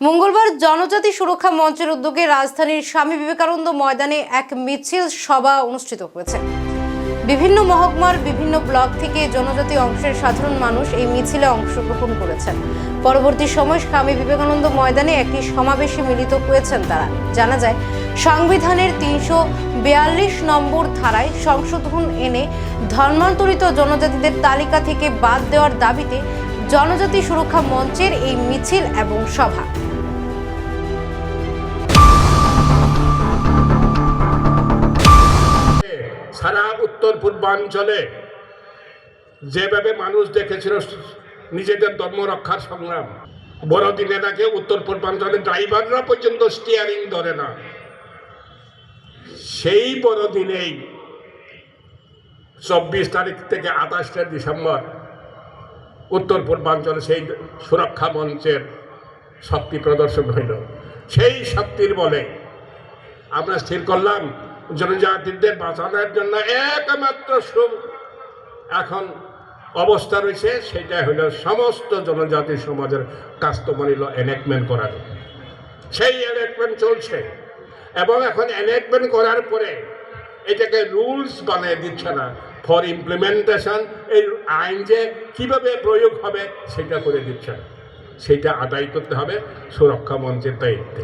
মঙ্গলবার জনজাতি সুরক্ষা মঞ্চের উদ্যোগে রাজধানীর স্বামী বিবেকানন্দ ময়দানে এক মিছিল সভা অনুষ্ঠিত হয়েছে। বিভিন্ন মহকুমার বিভিন্ন ব্লক থেকে জনজাতি অংশের সাধারণ মানুষ এই মিছিলে অংশগ্রহণ করেছেন। পরবর্তী সময় স্বামী বিবেকানন্দ ময়দানে একটি সমাবেশে মিলিত হয়েছেন তারা। জানা যায়, সংবিধানের তিনশো বিয়াল্লিশ নম্বর ধারায় সংশোধন এনে ধর্মান্তরিত জনজাতিদের তালিকা থেকে বাদ দেওয়ার দাবিতে জনজাতি সুরক্ষা মঞ্চের এই মিছিল এবং সভা। সারা উত্তর পূর্বাঞ্চলে যেভাবে মানুষ দেখেছিল নিজেদের ধর্ম রক্ষার সংগ্রাম, বড়দিনে তাকে উত্তর পূর্বাঞ্চলের ড্রাইভাররা পর্যন্ত স্টিয়ারিং ধরে না। সেই বড়দিনেই চব্বিশ তারিখ থেকে আঠাশটা ডিসেম্বর উত্তর পূর্বাঞ্চলে সেই সুরক্ষা মঞ্চের শক্তি প্রদর্শন হইল। সেই শক্তির বলে আমরা স্থির করলাম, জনজাতিদের বাঁচানোর জন্য একমাত্র এখন অবস্থা রয়েছে, সেটা হলো সমস্ত জনজাতি সমাজের কাস্টমারিল এনেকমেন্ট করার। সেই এনেকমেন্ট চলছে এবং এখন এনেকমেন্ট করার পরে এটাকে রুলস বানিয়ে দিচ্ছে না। ফর ইমপ্লিমেন্টেশন এই আইন যে কীভাবে প্রয়োগ হবে, সেটা করে দিচ্ছেন। সেটা আদায় করতে হবে সুরক্ষা মঞ্চের দায়িত্বে।